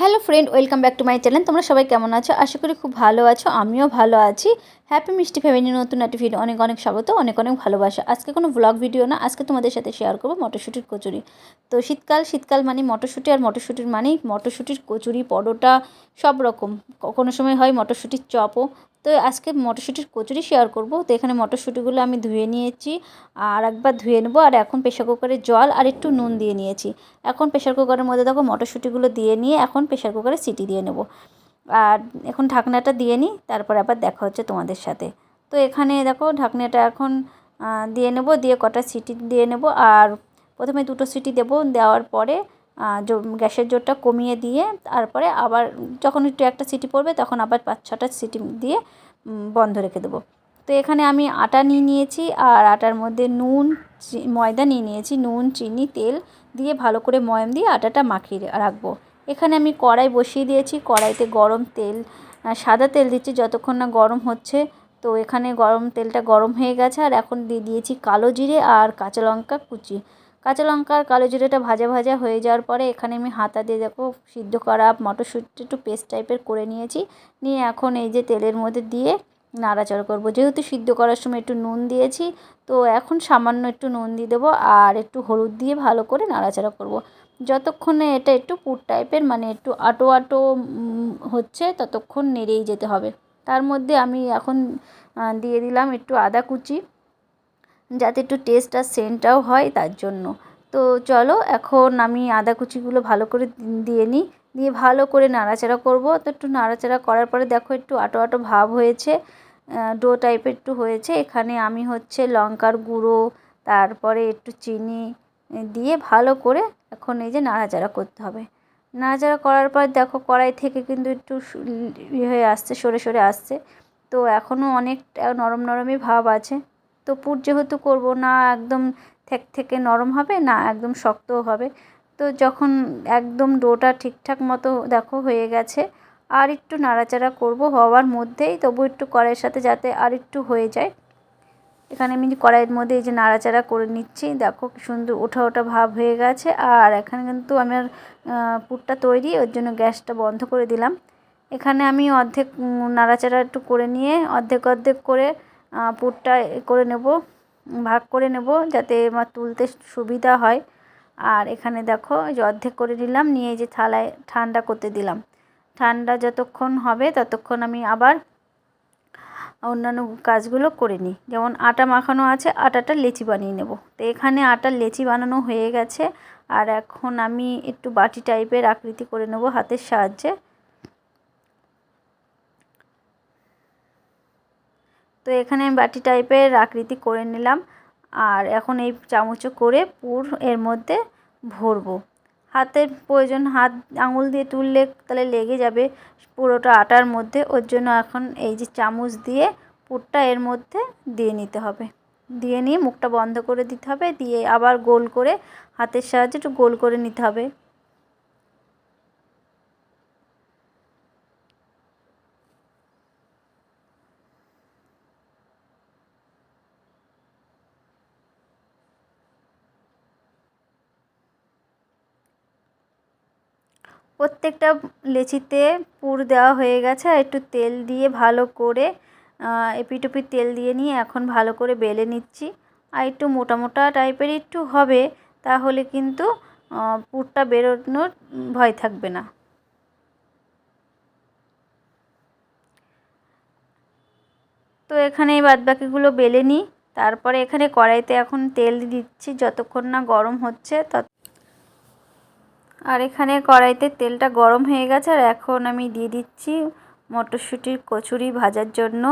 Hello friend, welcome back to my channel. তোমরা সবাই কেমন আছো? আশা করি খুব ভালো আছো, আমিও ভালো আছি। হ্যাপি মিষ্টি ফ্যামিলি নতুন একটি ভিডিও অনেক অনেক স্বাগত, অনেক অনেক ভালোবাসা। আজকে কোনো ব্লগ ভিডিও না, আজকে তোমাদের সাথে শেয়ার করব মটরশুঁটির কচুরি। তো শীতকাল শীতকাল মানে মটরশুঁটি আর মটরশুঁটির মানেই মটরশুঁটির কচুরি, পরোটা, সব রকম। কোনো সময় হয় মটরশুঁটির চপও তো আজকে মটরশুঁটির কচুরি শেয়ার করব। তো এখানে মটরশুঁটিগুলো আমি ধুয়ে নিয়েছি, আর একবার ধুয়ে নেব। আর এখন প্রেশার কুকারে জল আর একটু নুন দিয়ে নিয়েছি। এখন প্রেশার কুকারের মধ্যে দেখো মটরশুঁটিগুলো দিয়ে নিয়ে এখন প্রেশার কুকারে সিটি দিয়ে নেব। আর এখন ঢাকনাটা দিয়ে নিই, তারপর আবার দেখা হচ্ছে তোমাদের সাথে। তো এখানে দেখো ঢাকনাটা এখন দিয়ে নেব, দিয়ে কটা সিটি দিয়ে নেব। আর প্রথমে দুটো সিটি দেব, দেওয়ার পরে গ্যাসের জোরটা কমিয়ে দিয়ে তারপরে আবার যখন একটু একটা সিটি পড়বে তখন আবার পাঁচ ছটা সিটি দিয়ে বন্ধ রেখে দেবো। তো এখানে আমি আটা নিয়ে নিয়েছি আর আটার মধ্যে নুন ময়দা নিয়ে নিয়েছি। নুন, চিনি, তেল দিয়ে ভালো করে ময়াম দিয়ে আটাটা মাখিয়ে রাখব। এখানে আমি কড়াই বসিয়ে দিয়েছি। কড়াইতে গরম তেল সাদা তেল দিচ্ছি যতক্ষণ না গরম হচ্ছে। তো এখানে গরম তেলটা গরম হয়ে গেছে। আর এখন দিয়ে দিয়েছি কালো জিরে আর কাঁচা লঙ্কা কুচি। কাঁচা লঙ্কা আর কালো জিরেটা ভাজা ভাজা হয়ে যাওয়ার পরে এখানে আমি হাতা দিয়ে দেখো, সিদ্ধ করা মটরশুঁটি একটু পেস্ট টাইপের করে নিয়েছি। নিয়ে এখন এই যে তেলের মধ্যে দিয়ে নাড়াচাড়া করব। যেহেতু সিদ্ধ করার সময় একটু নুন দিয়েছি, তো এখন সামান্য একটু নুন দিয়ে দেবো আর একটু হলুদ দিয়ে ভালো করে নাড়াচাড়া করব। যতক্ষণে এটা একটু পুর টাইপের মানে একটু আটো আটো হচ্ছে, ততক্ষণ নেড়েই যেতে হবে। তার মধ্যে আমি এখন দিয়ে দিলাম একটু আদা কুচি। যাতে একটু টেস্ট আর সেন্টটাও হয় তার জন্য। তো চলো, এখন আমি আদা কুচিগুলো ভালো করে দিয়ে নিই। দিয়ে ভালো করে নাড়াচাড়া করব। তো একটু নাড়াচাড়া করার পরে দেখো একটু আটো আটো ভাব হয়েছে। ডো টাইপের একটু হয়েছে। এখানে আমি হচ্ছে লঙ্কার গুঁড়ো, তারপরে একটু চিনি দিয়ে ভালো করে এখন এই যে নাড়াচাড়া করতে হবে। নাড়াচাড়া করার পর দেখো কড়াই থেকে কিন্তু একটু ইয়ে হয়ে আসছে, সরে সরে আসছে। তো এখনও অনেক নরম নরমই ভাব আছে। তো পুর যেহেতু করব না, একদম থেক থেকে নরম হবে না, একদম শক্তও হবে। তো যখন একদম ডোটা ঠিকঠাক মতো দেখো হয়ে গেছে, আর একটু নাড়াচাড়া করব হওয়ার মধ্যেই, তবু একটু কড়াইয়ের সাথে যাতে আর একটু হয়ে যায়। এখানে আমি কড়াইয়ের মধ্যে এই যে নাড়াচাড়া করে নিচ্ছি, দেখো কি সুন্দর ওঠা ওঠা ভাব হয়ে গেছে। আর এখানে কিন্তু আমার পুরটা তৈরি, ওর জন্য গ্যাসটা বন্ধ করে দিলাম। এখানে আমি অর্ধেক নাড়াচাড়া একটু করে নিয়ে, অর্ধেক অর্ধেক করে পুরটা করে নেব ভাগ করে নেব যাতে আমার তুলতে সুবিধা হয়। আর এখানে দেখো যে অর্ধেক করে নিলাম, নিয়ে যে থালায় ঠান্ডা করতে দিলাম। ঠান্ডা যতক্ষণ হবে ততক্ষণ আমি আবার অন্যান্য কাজগুলো করে নিই। যেমন আটা মাখানো আছে, আটাটা লেচি বানিয়ে নেব। তো এখানে আটার লেচি বানানো হয়ে গেছে। আর এখন আমি একটু বাটি টাইপের আকৃতি করে নেব হাতের সাহায্যে। তো এখানে আমি বাটি টাইপের আকৃতি করে নিলাম আর এখন এই চামচে করে পুর এর মধ্যে ভরবো। হাতের প্রয়োজন হাত আঙুল দিয়ে তুললে তাহলে লেগে যাবে পুরোটা আটার মধ্যে, ওর জন্য এখন এই যে চামচ দিয়ে পুরটা এর মধ্যে দিয়ে নিতে হবে। দিয়ে নিয়ে মুখটা বন্ধ করে দিতে হবে, দিয়ে আবার গোল করে হাতের সাহায্যে একটু গোল করে নিতে হবে। প্রত্যেকটা লেচিতে পুর দেওয়া হয়ে গেছে, আর একটু তেল দিয়ে ভালো করে এপিটুপি তেল দিয়ে নিয়ে এখন ভালো করে বেলে নিচ্ছি। আর একটু মোটা মোটা টাইপের একটু হবে, তাহলে কিন্তু পুরটা বেরোনোর ভয় থাকবে না। তো এখানে এই বাদবাকিগুলো বেলে নিই, তারপরে এখানে কড়াইতে এখন তেল দিচ্ছি, যতক্ষণ না গরম হচ্ছে তত আর এখানে কড়াইতে তেলটা গরম হয়ে গেছে, আর এখন আমি দিয়ে দিচ্ছি মটরশুঁটির কচুরি ভাজার জন্য।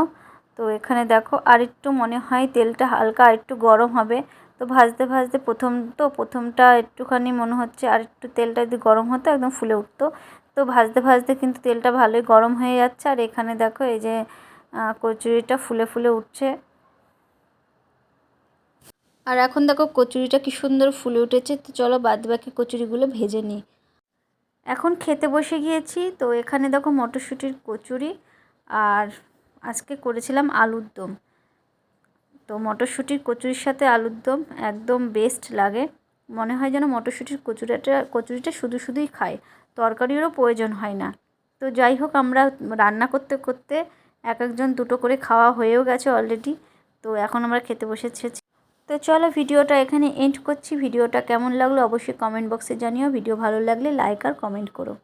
তো এখানে দেখো, আর একটু মনে হয় তেলটা হালকা আর একটু গরম হবে। তো ভাজতে ভাজতে প্রথম, তো প্রথমটা একটুখানি মনে হচ্ছে আর একটু তেলটা যদি গরম হতো একদম ফুলে উঠতো। তো ভাজতে ভাজতে কিন্তু তেলটা ভালোই গরম হয়ে যাচ্ছে। আর এখানে দেখো, এই যে কচুরিটা ফুলে ফুলে উঠছে। আর এখন দেখো কচুরিটা কি সুন্দর ফুলে উঠেছে, তো চলো বাদ বাকি কচুরিগুলো ভেজে নিই। এখন খেতে বসে গিয়েছি, তো এখানে দেখো মটরশুঁটির কচুরি আর আজকে করেছিলাম আলুর দম। তো মটরশুঁটির কচুরির সাথে আলুর দম একদম বেস্ট লাগে। মনে হয় যেন মটরশুঁটির কচুরিটা কচুরিটা শুধু শুধুই খায়, তরকারিরও প্রয়োজন হয় না। তো যাই হোক, আমরা রান্না করতে করতে এক একজন দুটো করে খাওয়া হয়েও গেছে অলরেডি তো এখন আমরা খেতে বসেছি তো চলো ভিডিওটা এখানে এন্ড করছি। ভিডিওটা কেমন লাগল অবশ্যই কমেন্ট বক্সে জানিও। ভিডিও ভালো লাগলে লাইক আর কমেন্ট করো।